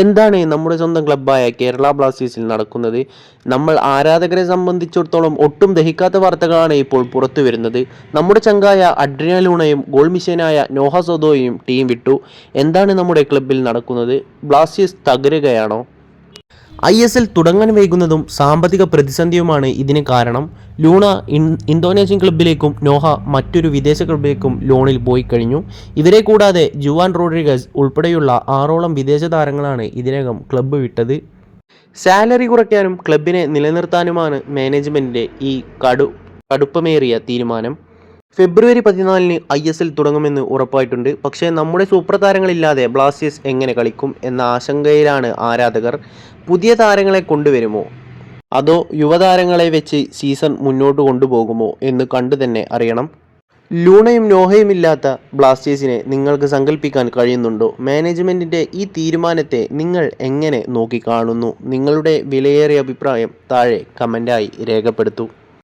എന്താണ് നമ്മുടെ സ്വന്തം ക്ലബ്ബായ കേരള ബ്ലാസ്റ്റേഴ്സിൽ നടക്കുന്നത്? നമ്മൾ ആരാധകരെ സംബന്ധിച്ചിടത്തോളം ഒട്ടും ദഹിക്കാത്ത വാർത്തകളാണ് ഇപ്പോൾ പുറത്തു വരുന്നത്. നമ്മുടെ ചങ്കായ അഡ്രിയാലൂണയും ഗോൾ മിഷനായ നോഹ സോദോയും ടീം വിട്ടു. എന്താണ് നമ്മുടെ ക്ലബിൽ നടക്കുന്നത്? ബ്ലാസ്റ്റേഴ്സ് തകരുകയാണോ? ഐ എസ് എൽ തുടങ്ങാൻ വൈകുന്നതും സാമ്പത്തിക പ്രതിസന്ധിയുമാണ് ഇതിന് കാരണം. ലൂണ ഇന്തോനേഷ്യൻ ക്ലബിലേക്കും നോഹ മറ്റൊരു വിദേശ ക്ലബിലേക്കും ലോണിൽ പോയി കഴിഞ്ഞു. ഇവരെ കൂടാതെ ജുവാൻ റോഡ്രിഗസ് ഉൾപ്പെടെയുള്ള ആറോളം വിദേശ താരങ്ങളാണ് ഇതിനകം ക്ലബ്ബ് വിട്ടത്. സാലറി കുറയ്ക്കാനും ക്ലബിനെ നിലനിർത്താനുമാണ് മാനേജ്മെന്റിന്റെ ഈ കടു കടുപ്പമേറിയ തീരുമാനം. ഫെബ്രുവരി പതിനാലിന് ഐ എസ് എൽ തുടങ്ങുമെന്ന് ഉറപ്പായിട്ടുണ്ട്. പക്ഷേ നമ്മുടെ സൂപ്പർ താരങ്ങളില്ലാതെ ബ്ലാസ്റ്റേഴ്സ് എങ്ങനെ കളിക്കും എന്ന ആശങ്കയിലാണ് ആരാധകർ പുതിയ താരങ്ങളെ കൊണ്ടുവരുമോ? അതോ യുവതാരങ്ങളെ വെച്ച് സീസൺ മുന്നോട്ട് കൊണ്ടുപോകുമോ എന്ന് കണ്ടു തന്നെ അറിയണം. ലൂണയും നോഹയും ഇല്ലാത്ത ബ്ലാസ്റ്റേഴ്സിനെ നിങ്ങൾക്ക് സങ്കല്പിക്കാൻ കഴിയുന്നുണ്ടോ? മാനേജ്മെന്റിന്റെ ഈ തീരുമാനത്തെ നിങ്ങൾ എങ്ങനെ നോക്കിക്കാണുന്നു? നിങ്ങളുടെ വിലയേറിയ അഭിപ്രായം താഴെ കമന്റായി രേഖപ്പെടുത്തൂ.